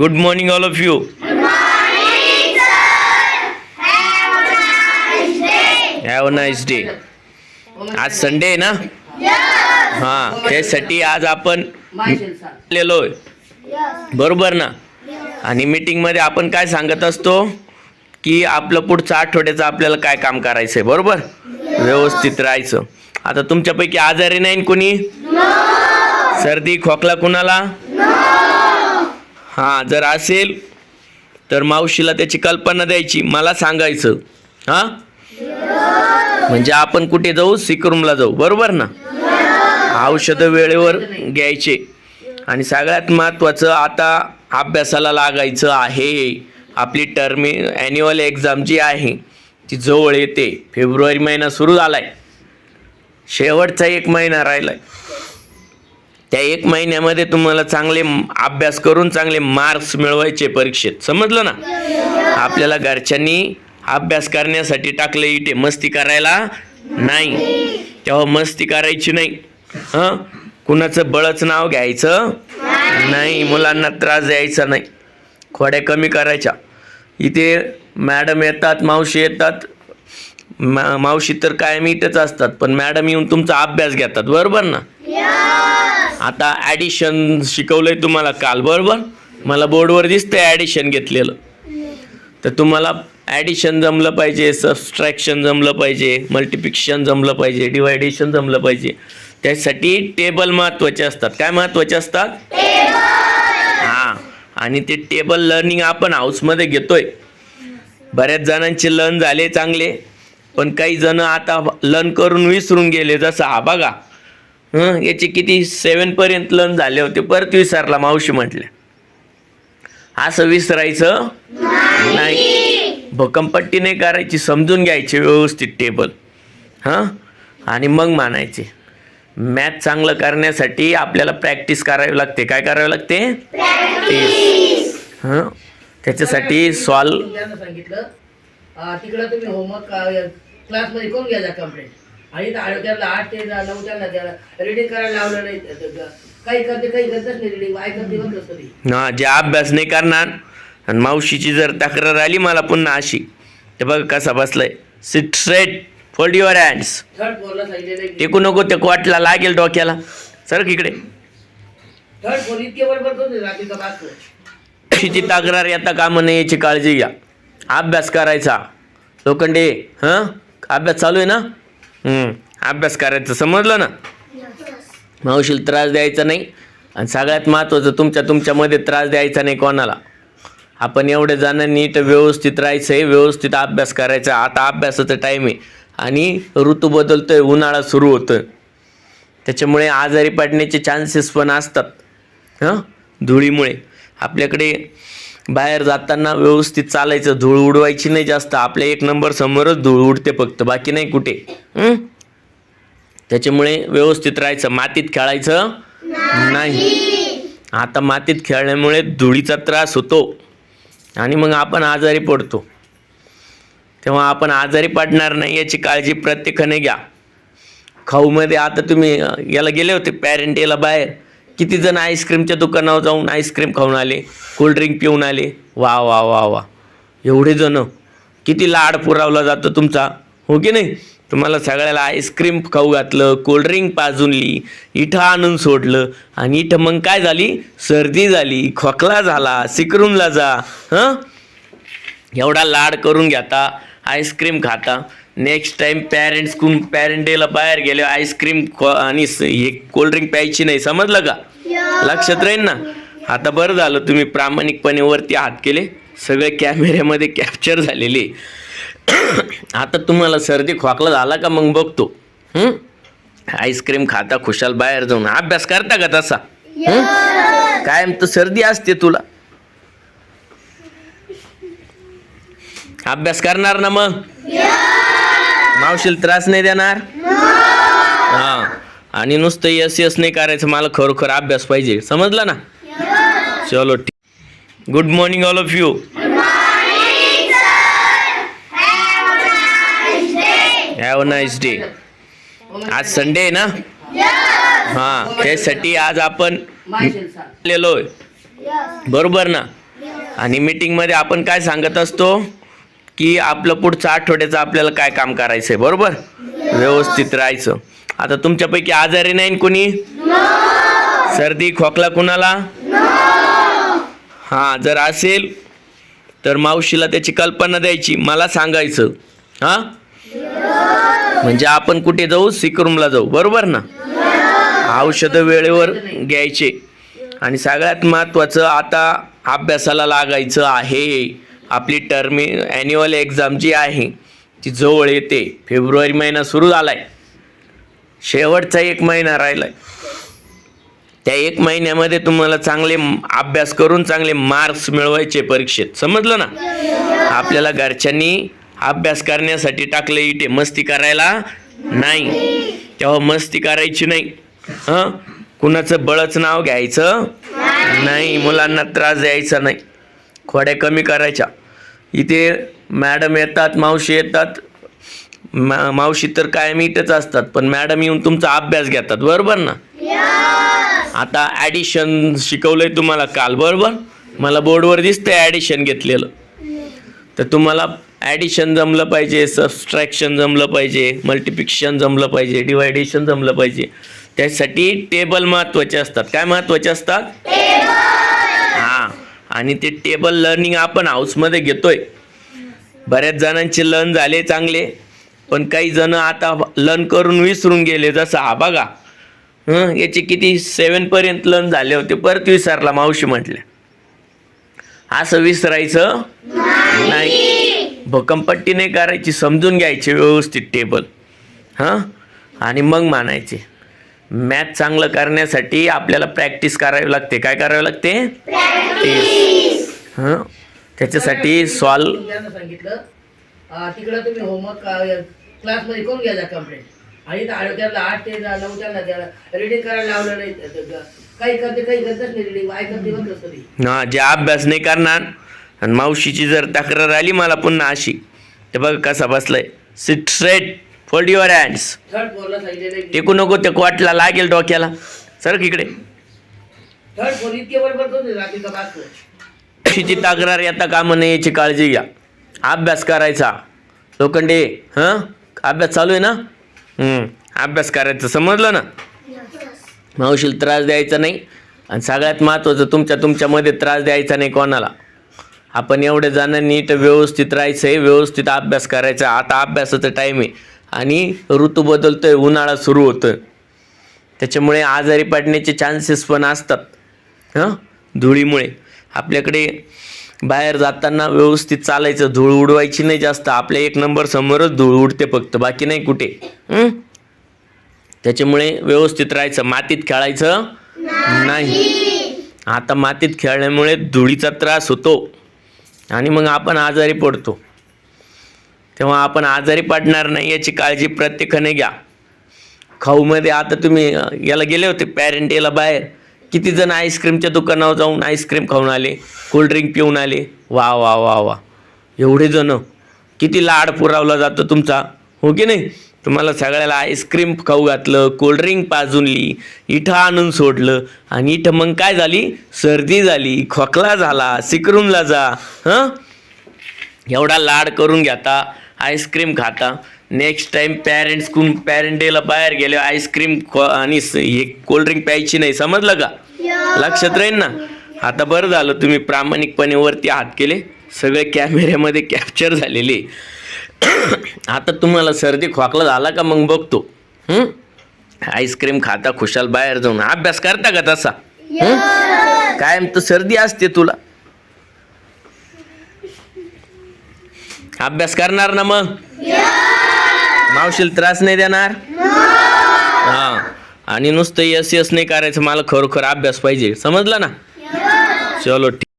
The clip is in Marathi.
Good morning all of you have a nice day आज संडे आहे ना? हां त्यासाठी आज आपण आलेलो आहे बरोबर ना? आणि मीटिंगमध्ये आपण काय सांगत असतो? की आपलं पुढचं आठवड्याचं आपल्याला काय काम करायचं आहे बरोबर? व्यवस्थित राहायचं. आता तुमच्यापैकी आजारी नाही कोणी? सर्दी खोकला कुणाला? हां जर असेल तर मावशीला त्याची कल्पना द्यायची. मला सांगायचं. हां? म्हणजे आपण कुठे जाऊ? सिकरूमला जाऊ. बरोबर ना? औषधं वेळेवर घ्यायचे. आणि सगळ्यात महत्त्वाचं आता अभ्यासाला लागायचं आहे. आपली टर्मी ॲन्युअल एक्झाम जी आहे ती जवळ येते. फेब्रुवारी महिना सुरू झाला आहे शेवटचा एक महिना राहिला आहे त्या एक महिन्यामध्ये तुम्हाला चांगले अभ्यास करून चांगले मार्क्स मिळवायचे परीक्षेत. समजलं ना? आपल्याला घरच्यांनी अभ्यास करण्यासाठी टाकले इथे. मस्ती करायला नाही. तेव्हा मस्ती करायची नाही. हां? कुणाचं बळच नाव घ्यायचं नाही. मुलांना त्रास द्यायचा नाही. खोड्या कमी करायच्या. इथे मॅडम येतात मावशी येतात. मा मावशी तर कायम इथेच असतात. पण मॅडम येऊन तुमचा अभ्यास घेतात. बरोबर ना? आता ॲडिशन शिकवलंय तुम्हाला काल बरोबर? मला बोर्डवर दिसतंय ॲडिशन घेतलेलं. तर तुम्हाला ॲडिशन जमलं पाहिजे सबस्ट्रॅक्शन जमलं पाहिजे मल्टिप्लिकेशन जमलं पाहिजे डिवायडेशन जमलं पाहिजे. त्यासाठी टेबल महत्त्वाचे असतात. काय महत्त्वाचे असतात? हां. आणि ते टेबल लर्निंग आपण हाऊसमध्ये घेतोय. बऱ्याच जणांचे लर्न झाले चांगले पण काही जण आता लर्न करून विसरून गेले जसं हा बघा. हं याचे किती सेवनपर्यंत लर्न झाले होते परत विसरला मावशी म्हटल्या. असं विसरायचं नाही. भकमपट्टी नाही करायची समजून घ्यायचे व्यवस्थित टेबल हां? आणि मग मानायचे. मॅथ चांगलं करण्यासाठी आपल्याला प्रॅक्टिस करावी लागते. काय करावी लागते? प्रॅक्टिस हां? त्याच्यासाठी सॉल्व तिकडं तुम्ही होमवर्क क्लासमध्ये करून घ्या कंप्लेंट आणि इथं आठ- ते नऊ त्यांना त्याला रिडिंग करायला लावलं नाही. काही करते काही करतच नाही रिडिंग ऐकत नाही बघ कसं तरी हा जे अभ्यास नाही करणार आणि मावशीची जर तक्रार आली मला पुन्हा अशी ते बघ कसा बसलाय. Sit straight fold your hands third सांगितलेलं. टेकू नको ते क्वाटला लागेल डोक्याला. सर इकडे. थर्ड इतके बरोबर तक्रार येता कामा नये याची काळजी घ्या. अभ्यास करायचा. लोखंडे हां? अभ्यास चालू आहे ना? हम्म, अभ्यास करायचं समजलं ना? मावशीला त्रास द्यायचा नाही आणि सगळ्यात महत्त्वाचं तुमच्या तुमच्यामध्ये त्रास द्यायचा नाही कोणाला. आपण एवढे जण नीट व्यवस्थित राहायचं आहे व्यवस्थित अभ्यास करायचा. आता अभ्यासाचा टाईम आहे. आणि ऋतू बदलतोय उन्हाळा सुरू होतोय. त्याच्यामुळे आजारी पडण्याचे चान्सेस पण असतात. हां? धुळीमुळे. आपल्याकडे बाहेर जाताना व्यवस्थित चालायचं धूळ उडवायची नाही जास्त. आपल्या एक नंबर समोरच धूळ उडते फक्त बाकी नाही कुठे. त्याच्यामुळे व्यवस्थित राहायचं. मातीत खेळायचं नाही. आता मातीत खेळल्यामुळे धुळीचा त्रास होतो. आणि मग आपण आजारी पडतो. तेव्हा आपण आजारी पडणार नाही याची काळजी प्रत्येकाने घ्या. खाऊमध्ये आता तुम्ही याला गेले होते पॅरेंट याला बाहेर. किती जण आईस्क्रीमच्या दुकानावर जाऊन आईस्क्रीम खाऊन आले कोल्ड्रिंक पिऊन आले. वा वा वा वा. एवढे जण. किती लाड पुरवला जातो तुमचा. हो की नाही? तुम्हाला सगळ्याला आईस्क्रीम खाऊ घातलं कोल्ड्रिंक पाजूनली इथं आणून सोडलं. आणि इथं मग काय झाली? सर्दी झाली खोकला झाला सिकरूनला जा हं? एवढा लाड करून घेता आईस्क्रीम खाता. नेक्स्ट टाइम पॅरेंट्स पॅरेंट डेला बाहेर गेले आईस्क्रीम आणि हे कोल्ड्रिंक प्यायची नाही. समजलं का? लक्षात राहील ना? आता बरं झालं तुम्ही प्रामाणिकपणे वरती हात केले. सगळे कॅमेऱ्यामध्ये कॅप्चर झालेले. आता तुम्हाला सर्दी खोकला झाला का मग बघतो? आईस्क्रीम खाता खुशाल बाहेर जाऊन. अभ्यास करता का तसा? कायम तर सर्दी असते तुला. अभ्यास करणार ना मग? मावशील त्रास नाही देणार? हा. आणि नुसतं यस यस नाही करायचं मला खरोखर अभ्यास पाहिजे. समजलं ना? चलो ठीक. Good morning all of you have a nice day आज संडे आहे ना? हां. त्यासाठी आज आपण बरोबर ना? आणि मीटिंगमध्ये आपण काय सांगत असतो? की आपलं पुढचं आठवड्याचं आपल्याला काय काम करायचं आहे बरोबर? व्यवस्थित राहायचं. आता तुमच्यापैकी आजारी नाही कुणी? कोणी सर्दी खोकला कुणाला? हां जर असेल तर मावशीला त्याची कल्पना द्यायची मला सांगायचं. हां? म्हणजे आपण कुठे जाऊ? सिकरूमला जाऊ बरोबर ना? औषधं वेळेवर घ्यायचे. आणि सगळ्यात महत्त्वाचं आता अभ्यासाला लागायचं आहे. आपली टर्मी ॲन्युअल एक्झाम जी आहे ती जवळ येते. फेब्रुवारी महिना सुरू झाला आहे शेवटचा एक महिना राहिला आहे त्या एक महिन्यामध्ये तुम्हाला चांगले अभ्यास करून चांगले मार्क्स मिळवायचे परीक्षेत. समजलं ना? आपल्याला घरच्यांनी अभ्यास करण्यासाठी टाकलं इथे. मस्ती करायला नाही. तेव्हा मस्ती करायची नाही. हां? कुणाचं बळच नाव घ्यायचं नाही. मुलांना त्रास द्यायचा नाही. खोड्या कमी करायच्या. इथे मॅडम येतात मावशी येतात. मा मावशी तर कायम इथेच असतात पण मॅडम येऊन तुमचा अभ्यास घेतात बरोबर ना? आता ॲडिशन शिकवलंय तुम्हाला काल बरोबर? मला बोर्डवर दिसतंय ॲडिशन घेतलेलं. तर तुम्हाला ॲडिशन जमलं पाहिजे सबस्ट्रॅक्शन जमलं पाहिजे मल्टिप्लिकेशन जमलं पाहिजे डिवायडेशन जमलं पाहिजे. त्यासाठी टेबल महत्त्वाचे असतात. काय महत्त्वाचे असतात? आणि ते टेबल लर्निंग आपण हाऊसमध्ये घेतोय. बऱ्याच जणांचे लर्न झाले चांगले पण काही जण आता लर्न करून विसरून गेले. जसं हा बघा हं याचे किती सेवनपर्यंत लर्न झाले होते. परत विसरला मावशी म्हटल्या. असं विसरायचं नाही. भकमपट्टी नाही करायची. समजून घ्यायची व्यवस्थित टेबल हां? आणि मग मानायचे मॅथ चांगलं करण्यासाठी आपल्याला प्रॅक्टिस करावी लागते. काय करावी लागते? प्रॅक्टिस. हां? त्याच्यासाठी सॉल्व त्यांना सांगितलं अं, तिकडं तुम्ही होमवर्क क्लासमध्ये करून घ्या कंप्लीट आणि इथं आरोग्याला आठ ते नऊ त्यांना त्याला रिडिंग करायला लावलं नाही त- त- काही करते काही करतच नाही रिडिंग ऐकत नाही बघ कधी हां जे अभ्यास नाही करणार आणि मावशीची जर तक्रार आली मला पुन्हा अशी ते बघ कसा बसलाय. Sit straight fold your hands टेकू नको ते क्वाटला लागेल डोक्याला. सर इकडे. मावशीची तक्रार येता कामं नाही याची काळजी घ्या. अभ्यास करायचा. लोखंडे हां? अभ्यास चालू आहे ना? अभ्यास करायचं. समजलं ना? मावशीला त्रास द्यायचा नाही. आणि सगळ्यात महत्त्वाचं तुमच्या तुमच्यामध्ये त्रास द्यायचा नाही कोणाला. आपण एवढ्या जणांनी इथं व्यवस्थित राहायचं आहे व्यवस्थित अभ्यास करायचा. आता अभ्यासाचा टाईम आहे. आणि ऋतू बदलतोय उन्हाळा सुरू होतोय. त्याच्यामुळे आजारी पडण्याचे चान्सेस पण असतात. हां? धुळीमुळे. आपल्याकडे बाहेर जाताना व्यवस्थित चालायचं धूळ उडवायची नाही जास्त. आपल्या एक नंबर समोरच धूळ उडते फक्त बाकी नाही कुठे. त्याच्यामुळे व्यवस्थित राहायचं. मातीत खेळायचं नाही. आता मातीत खेळल्यामुळे धुळीचा त्रास होतो. आणि मग आपण आजारी पडतो. तेव्हा आपण आजारी पडणार नाही याची काळजी प्रत्येकाने घ्या. खाऊमध्ये आता तुम्ही याला गेले होते पॅरेंट याला बाहेर. किती जण आईस्क्रीमच्या दुकानावर जाऊन आईस्क्रीम खाऊन आले कोल्ड्रिंक पिऊन आले. वा वा वा वा. एवढे जण. किती लाड पुरवला जातो तुमचा. हो की नाही? तुम्हाला सगळ्याला आईस्क्रीम खाऊ घातलं कोल्ड्रिंक पाजूनली इथं आणून सोडलं. आणि इथं मग काय झाली? सर्दी झाली खोकला झाला सिकरूनला जा हां? एवढा लाड करून घेता. आईस्क्रीम खाता. नेक्स्ट टाइम पॅरेंट्स कुण पॅरेंट डेला बाहेर गेले आईस्क्रीम आणि हे कोल्ड्रिंक प्यायची नाही. समजलं का? लक्षात राहील ना? आता बरं झालं तुम्ही प्रामाणिकपणे वरती हात केले. सगळे कॅमेऱ्यामध्ये कॅप्चर झालेले. आता तुम्हाला सर्दी खोकला झाला का मग बघतो? आईस्क्रीम खाता खुशाल बाहेर जाऊन. अभ्यास करता का तसा? कायम तर सर्दी असते तुला. अभ्यास करणार ना मग? मावशील त्रास नाही देणार? हा. आणि नुसतं यस यस नाही करायचं मला खरोखर अभ्यास पाहिजे. समजलं ना? चलो ठीक.